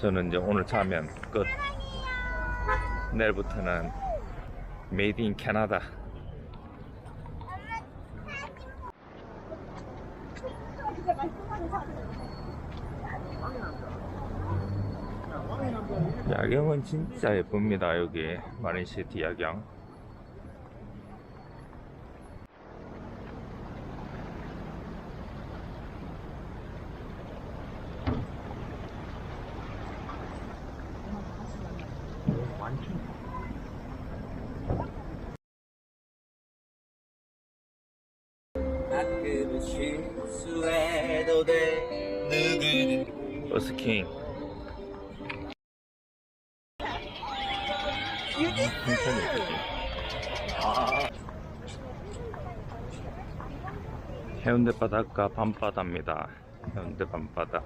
저는 이제 오늘 자면 끝. 내일부터는 메이드 인 캐나다. 야경은 진짜 예쁩니다. 여기 마린시티 야경. 가끔은 버스킹. 천천히 해주지. 해운대 바닷가 밤바다입니다. 해운대 밤바다.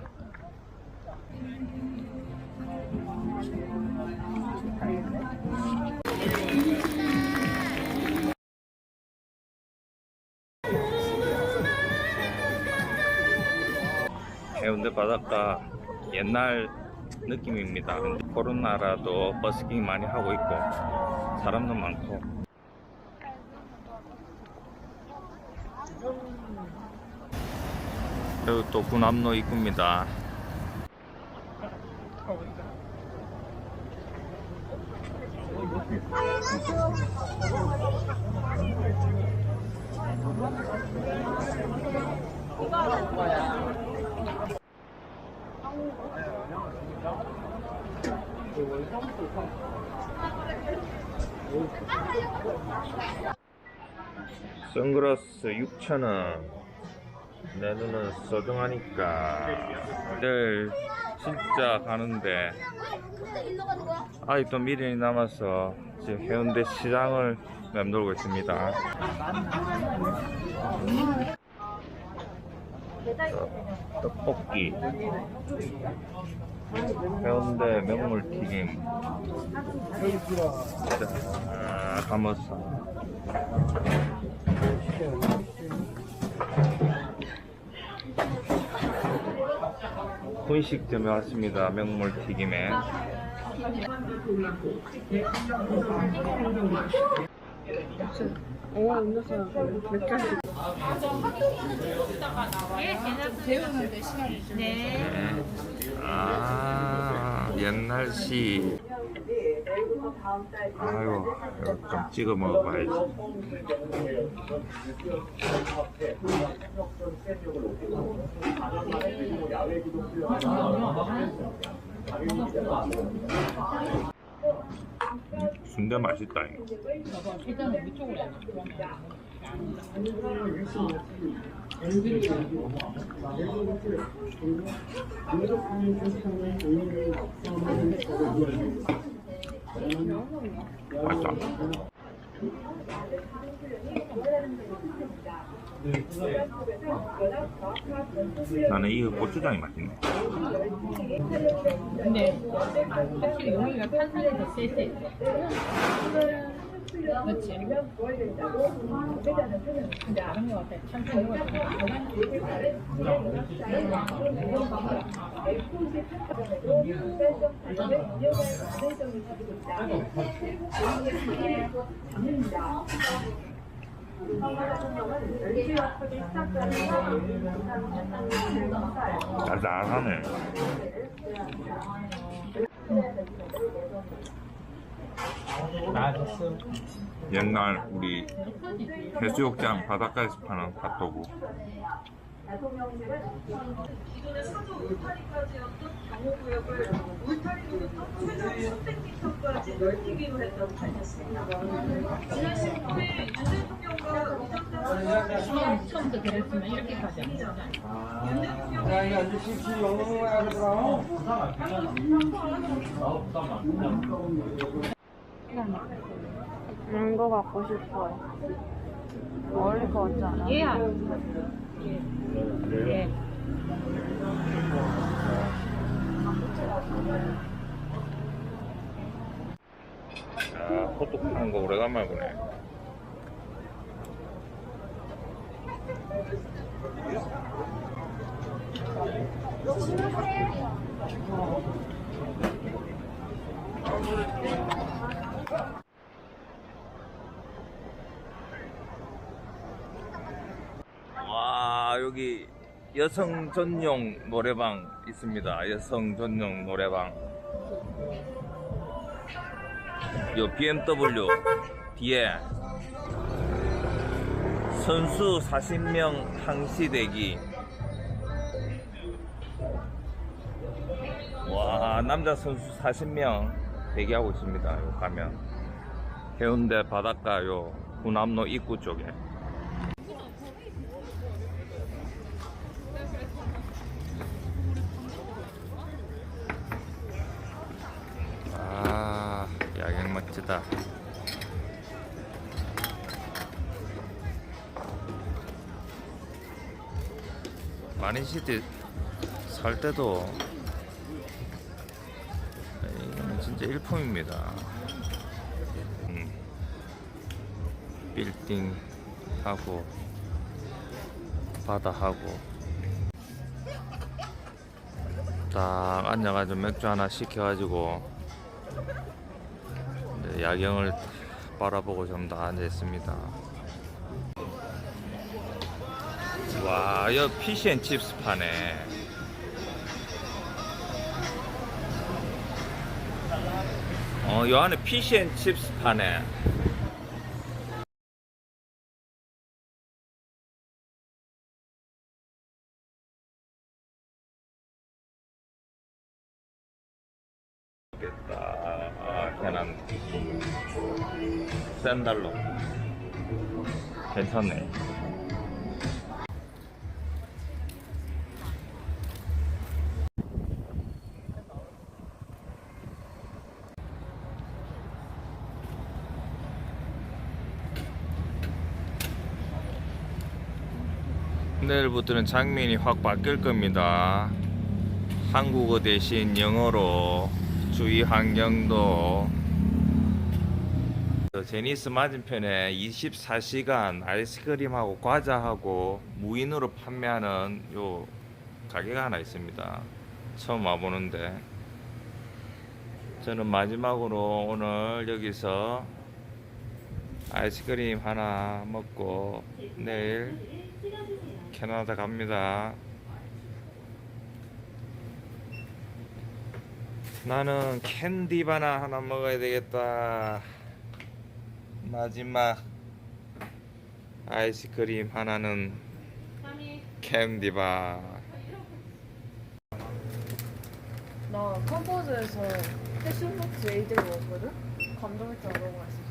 해운대 바닷가 옛날 느낌입니다. 코로나라도 버스킹 많이 하고 있고 사람도 많고 그리고 또 군함로 입구입니다. 선글라스 6,000원. 내 눈은 소중하니까. 내일 진짜 가는데 아직도 미련이 남아서 지금 해운대 시장을 맴돌고 있습니다. 어, 떡볶이. 해운대 명물튀김. 자, 감어서. 분식점에 왔습니다. 명물튀김에. 네. 아, 옛날식. 아이고, 이거 좀 찍어 먹어봐야지. 순대 맛있다. 이거. 맛있다. 나는 이거 고추장이 맛있네. 근데 확실히 여기가 탄산이 더 세지. 그렇지. 근데 아는 것 같아. 탄산 달달하네. 옛날 우리 해수욕장 바닷가에서 파는 핫도그. 기존의 사도 울타리까지였던 경호구역을 울타리로부터 최대 300m까지 넓히기로 했다고 밝혔습니다. 지난 15일 윤 대통령과 의전대와 처음, 처음부터 그랬으면. 윤 대통령이 이런 거 갖고 싶어요. 어울릴 것 같지 않아? 얘야. 예. 아, 호떡 파는 거 오래간만에 보네. 여성 전용 노래방 있습니다. 여성 전용 노래방. 요 BMW 뒤에 선수 40명 항시 대기. 와, 남자 선수 40명 대기하고 있습니다. 요 가면. 해운대 바닷가 요 군암로 입구 쪽에. 멋지다. 마린시티 살 때도 이거는 진짜 일품입니다. 음, 빌딩 하고 바다 하고 딱 앉아가지고 맥주 하나 시켜가지고 야경을 바라보고 좀더 앉아 있습니다. 와, 여 피시앤칩스 파네. 어, 요 안에 피시앤칩스 파네. 겠다 아, 계란 샌달로. 괜찮네. 내일부터는 장면이 확 바뀔 겁니다. 한국어 대신 영어로 주의 환경도 저 제니스 맞은편에 24시간 아이스크림하고 과자하고 무인으로 판매하는 요 가게가 하나 있습니다. 처음 와보는데 저는 마지막으로 오늘 여기서 아이스크림 하나 먹고 내일 캐나다 갑니다. 나는 캔디 바나 하나 먹어야 되겠다. 마지막 아이스크림 하나는 캔디 바. 나 컴포즈에서 패션부츠 에이드를 먹었거든? 감동했잖아 너무 맛있어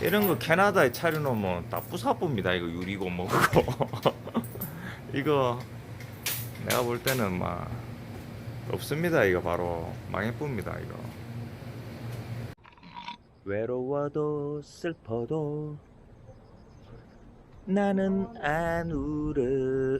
이런 거 캐나다에 차려놓으면 다 부사봅니다. 이거 유리고 뭐고. 이거 내가 볼 때는 막 없습니다. 이거 바로 망해쁩니다. 이거. 외로워도 슬퍼도 나는 안 울어.